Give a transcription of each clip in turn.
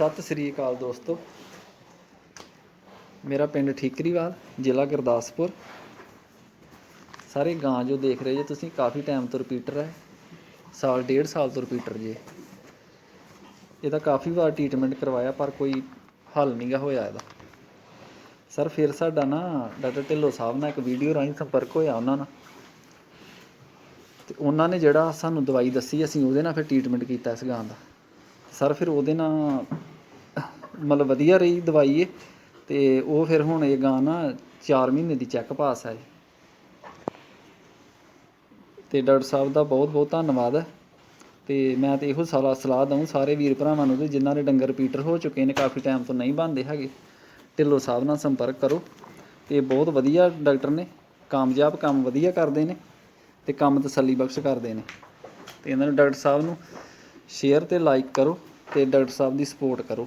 ਸਤਿ ਸ੍ਰੀ ਅਕਾਲ ਦੋਸਤੋ। ਮੇਰਾ ਪਿੰਡ ਠੀਕਰੀਵਾਲ, ਜ਼ਿਲ੍ਹਾ ਗੁਰਦਾਸਪੁਰ। ਸਾਰੇ ਗਾਂ ਜੋ ਦੇਖ ਰਹੇ ਜੇ, ਤੁਸੀਂ ਕਾਫੀ ਟਾਈਮ ਤੋਂ ਰਿਪੀਟਰ ਹੈ ਸਾਲ, ਡੇਢ ਸਾਲ ਤੋਂ ਰਿਪੀਟਰ ਜੇ। ਇਹਦਾ ਕਾਫੀ ਵਾਰ ਟ੍ਰੀਟਮੈਂਟ ਕਰਵਾਇਆ, ਪਰ ਕੋਈ ਹੱਲ ਨਹੀਂਗਾ ਹੋਇਆ ਇਹਦਾ। ਸਰ, ਫਿਰ ਸਾਡਾ ਨਾ ਡਾਕਟਰ ਢਿੱਲੋਂ ਸਾਹਿਬ ਨਾਲ ਇੱਕ ਵੀਡੀਓ ਰਾਹੀਂ ਸੰਪਰਕ ਹੋਇਆ ਉਹਨਾਂ ਨਾਲ। ਤੇ ਉਹਨਾਂ ਨੇ ਜਿਹੜਾ ਸਾਨੂੰ ਦਵਾਈ ਦੱਸੀ, ਅਸੀਂ ਉਹਦੇ ਨਾਲ ਫਿਰ ਟ੍ਰੀਟਮੈਂਟ ਕੀਤਾ ਇਸ ਗਾਂ ਦਾ। ਸਰ, ਫਿਰ ਉਹਦੇ ਨਾਲ ਮਤਲਬ ਵਧੀਆ ਰਹੀ ਦਵਾਈ ਇਹ, ਤੇ ਉਹ ਫਿਰ ਹੁਣ ਇਹ ਗਾਂ ਨਾ 4 ਮਹੀਨੇ ਦੀ ਚੈੱਕ ਪਾਸ ਹੈ ਤੇ ਡਾਕਟਰ ਸਾਹਿਬ ਦਾ ਬਹੁਤ ਬਹੁਤ ਧੰਨਵਾਦ ਹੈ। ਤੇ ਮੈਂ ਤੇ ਇਹੋ ਸਾਲਾ ਸਲਾਹ ਦਊਂ ਸਾਰੇ ਵੀਰ ਭਰਾਵਾਂ ਨੂੰ ਕਿ ਜਿਨ੍ਹਾਂ ਦੇ ਡੰਗਰ ਪੀਟਰ ਹੋ ਚੁੱਕੇ ਨੇ, ਕਾਫੀ ਟਾਈਮ ਤੋਂ ਨਹੀਂ ਬਣਦੇ ਹੈਗੇ। ਢਿੱਲੋਂ ਸਾਹਿਬ ਨਾਲ ਸੰਪਰਕ ਕਰੋ। ਤੇ ਬਹੁਤ ਵਧੀਆ ਡਾਕਟਰ ਨੇ, ਕਾਮਯਾਬ ਕੰਮ ਵਧੀਆ ਕਰਦੇ ਨੇ ਤੇ ਕੰਮ ਤਸੱਲੀ ਬਖਸ਼ ਕਰਦੇ ਨੇ। ਤੇ ਇਹਨਾਂ ਨੂੰ ਡਾਕਟਰ ਸਾਹਿਬ ਨੂੰ ਸ਼ੇਅਰ ਤੇ ਲਾਈਕ ਕਰੋ ਤੇ ਡਾਕਟਰ ਸਾਹਿਬ ਦੀ ਸਪੋਰਟ ਕਰੋ।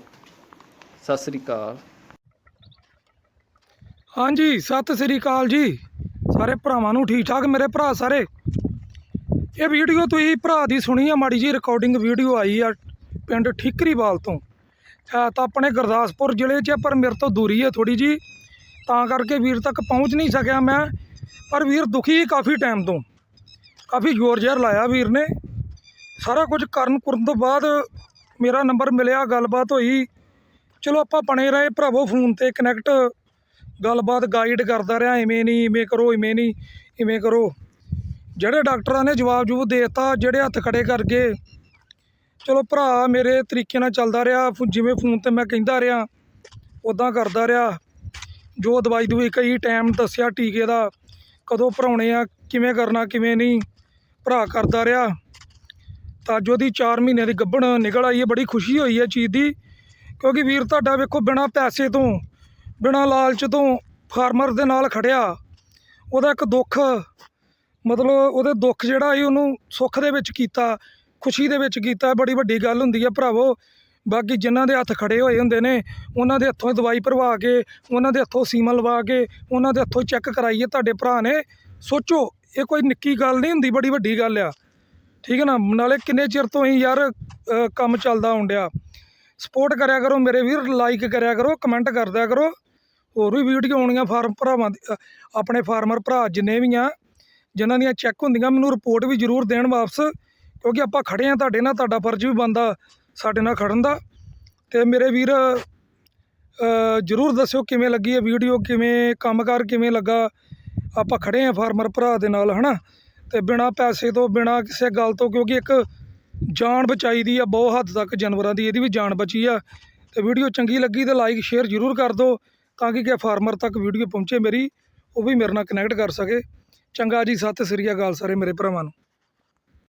ਸਤਿ ਸ੍ਰੀ ਅਕਾਲ। ਹਾਂਜੀ, ਸਤਿ ਸ੍ਰੀ ਅਕਾਲ ਜੀ। ਸਾਰੇ ਭਰਾਵਾਂ ਨੂੰ ਠੀਕ ਠਾਕ, ਮੇਰੇ ਭਰਾ ਸਾਰੇ। ਇਹ ਵੀਡੀਓ ਤੁਸੀਂ ਭਰਾ ਦੀ ਸੁਣੀ ਆ, ਮਾੜੀ ਜੀ ਰਿਕਾਰਡਿੰਗ ਵੀਡੀਓ ਆਈ ਆ ਪਿੰਡ ਠੀਕਰੀਵਾਲ ਤੋਂ। ਹੈ ਤਾਂ ਆਪਣੇ ਗੁਰਦਾਸਪੁਰ ਜ਼ਿਲ੍ਹੇ 'ਚ ਪਰ ਮੇਰੇ ਤੋਂ ਦੂਰੀ ਹੈ ਥੋੜੀ ਜੀ ਤਾਂ ਕਰਕੇ ਵੀਰ ਤੱਕ ਪਹੁੰਚ ਨਹੀਂ ਸਕਿਆ ਮੈਂ, ਪਰ ਵੀਰ ਦੁਖੀ ਕਾਫੀ ਟਾਈਮ ਤੋਂ। ਕਾਫੀ ਜ਼ੋਰ ਜ਼ਾਰ ਲਾਇਆ ਵੀਰ ਨੇ। ਸਾਰਾ ਕੁਝ ਕਰਨ ਕਰਨ ਤੋਂ ਬਾਅਦ ਮੇਰਾ ਨੰਬਰ ਮਿਲਿਆ, ਗੱਲਬਾਤ ਹੋਈ। ਚਲੋ ਆਪਾਂ ਬਣੇ ਰਹੇ ਭਰਾਵੋ ਫੋਨ ਤੇ ਕਨੈਕਟ ਗੱਲਬਾਤ ਗਾਈਡ ਕਰਦਾ ਰਿਹਾ ਐਵੇਂ ਨਹੀਂ ਇਵੇਂ ਕਰੋ, ਇਵੇਂ ਨਹੀਂ ਇਵੇਂ ਕਰੋ। ਜਿਹੜੇ ਡਾਕਟਰਾਂ ਨੇ ਜਵਾਬ ਜੂਬ ਦੇ ਦਿੱਤਾ, ਜਿਹੜੇ ਹੱਥ ਖੜੇ ਕਰ ਗਏ। ਚਲੋ ਭਰਾ ਮੇਰੇ ਤਰੀਕੇ ਨਾਲ ਚੱਲਦਾ ਰਿਹਾ, ਫੋ- ਜਿਵੇਂ ਫੋਨ ਤੇ ਮੈਂ ਕਹਿੰਦਾ ਰਿਹਾ ਉਦਾਂ ਕਰਦਾ ਰਿਹਾ। ਜੋ ਦਵਾਈ ਦਵਾਈ ਕਈ ਟਾਈਮ ਦੱਸਿਆ ਟੀਕੇ ਦਾ, ਕਦੋਂ ਭਰਾਉਣੇ ਆ, ਕਿਵੇਂ ਕਰਨਾ, ਕਿਵੇਂ ਨਹੀਂ, ਭਰਾ ਕਰਦਾ ਰਿਹਾ। ਤਾਂ ਜੋ ਉਹਦੀ 4 ਮਹੀਨੇ ਦੀ ਗੱਭਣ ਨਿਕਲ ਆਈ ਹੈ, ਬੜੀ ਖੁਸ਼ੀ ਹੋਈ ਹੈ ਚੀਜ਼ ਦੀ। ਕਿਉਂਕਿ ਵੀਰ ਤੁਹਾਡਾ ਵੇਖੋ ਬਿਨਾ ਪੈਸੇ ਤੋਂ, ਬਿਨਾ ਲਾਲਚ ਤੋਂ ਫਾਰਮਰ ਦੇ ਨਾਲ ਖੜਿਆ। ਉਹਦਾ ਇੱਕ ਦੁੱਖ, ਮਤਲਬ ਉਹਦੇ ਦੁੱਖ ਜਿਹੜਾ ਸੀ ਉਹਨੂੰ ਸੁੱਖ ਦੇ ਵਿੱਚ ਕੀਤਾ, ਖੁਸ਼ੀ ਦੇ ਵਿੱਚ ਕੀਤਾ, ਬੜੀ ਵੱਡੀ ਗੱਲ ਹੁੰਦੀ ਹੈ ਭਰਾਵੋ। ਬਾਕੀ ਜਿਨ੍ਹਾਂ ਦੇ ਹੱਥ ਖੜੇ ਹੋਏ ਹੁੰਦੇ ਨੇ, ਉਹਨਾਂ ਦੇ ਹੱਥੋਂ ਦਵਾਈ ਭਰਵਾ ਕੇ, ਉਹਨਾਂ ਦੇ ਹੱਥੋਂ ਸੀਮਾ ਲਵਾ ਕੇ, ਉਹਨਾਂ ਦੇ ਹੱਥੋਂ ਚੈੱਕ ਕਰਾਈਏ ਤੁਹਾਡੇ ਭਰਾ ਨੇ। ਸੋਚੋ, ਇਹ ਕੋਈ ਨਿੱਕੀ ਗੱਲ ਨਹੀਂ ਹੁੰਦੀ, ਬੜੀ ਵੱਡੀ ਗੱਲ ਆ। ਠੀਕ ਹੈ ਨਾ? ਨਾਲੇ ਕਿੰਨੇ ਚਿਰ ਤੋਂ ਹੀ ਯਾਰ ਕੰਮ ਚੱਲਦਾ ਹੁੰਦਿਆ ਸਪੋਰਟ ਕਰਿਆ ਕਰੋ, ਮੇਰੇ ਵੀਰ ਲਾਈਕ ਕਰਿਆ ਕਰੋ ਕਮੈਂਟ ਕਰਦਿਆ ਕਰੋ। ਹੋਰ ਵੀ ਵੀਡੀਓ ਆਉਣੀਆਂ ਫਾਰਮ ਭਰਾਵਾਂ ਦੀ ਆਪਣੇ ਫਾਰਮਰ ਭਰਾ ਜਿੰਨੇ ਵੀ ਆ, ਜਿਨ੍ਹਾਂ ਦੀਆਂ ਚੈੱਕ ਹੁੰਦੀਆਂ, ਮੈਨੂੰ ਰਿਪੋਰਟ ਵੀ ਜ਼ਰੂਰ ਦੇਣ ਵਾਪਸ, ਕਿਉਂਕਿ ਆਪਾਂ ਖੜੇ ਆ ਤੁਹਾਡੇ ਨਾਲ, ਤੁਹਾਡਾ ਫਰਜ਼ ਵੀ ਬਣਦਾ ਸਾਡੇ ਨਾਲ ਖੜਨ ਦਾ। ਤੇ ਮੇਰੇ ਵੀਰ ਜ਼ਰੂਰ ਦੱਸਿਓ ਕਿਵੇਂ ਲੱਗੀ ਇਹ ਵੀਡੀਓ ਕਿਵੇਂ ਕੰਮਕਾਰ ਕਿਵੇਂ ਲੱਗਾ। ਆਪਾਂ ਖੜੇ ਆ ਫਾਰਮਰ ਭਰਾ ਦੇ ਨਾਲ, ਹਨਾ? ਤੇ ਬਿਨਾ ਪੈਸੇ ਤੋਂ, ਬਿਨਾ ਕਿਸੇ ਗੱਲ ਤੋਂ, ਕਿਉਂਕਿ ਇੱਕ ਜਾਨ ਬਚਾਈ ਦੀ ਆ, ਬਹੁਤ ਹੱਦ ਤੱਕ ਜਾਨਵਰਾਂ ਦੀ ਇਹਦੀ ਵੀ ਜਾਨ ਬਚੀ ਆ। ਤੇ ਵੀਡੀਓ ਚੰਗੀ ਲੱਗੀ ਤੇ ਲਾਈਕ ਸ਼ੇਅਰ ਜ਼ਰੂਰ ਕਰ ਦਿਓ ਤਾਂ ਕਿ ਕਿ ਫਾਰਮਰ ਤੱਕ ਵੀਡੀਓ ਪਹੁੰਚੇ ਮੇਰੀ, ਉਹ ਵੀ ਮੇਰੇ ਨਾਲ ਕਨੈਕਟ ਕਰ ਸਕੇ। ਚੰਗਾ ਜੀ, ਸਤਿ ਸ੍ਰੀ ਅਕਾਲ ਸਾਰੇ ਮੇਰੇ ਭਰਾਵਾਂ ਨੂੰ।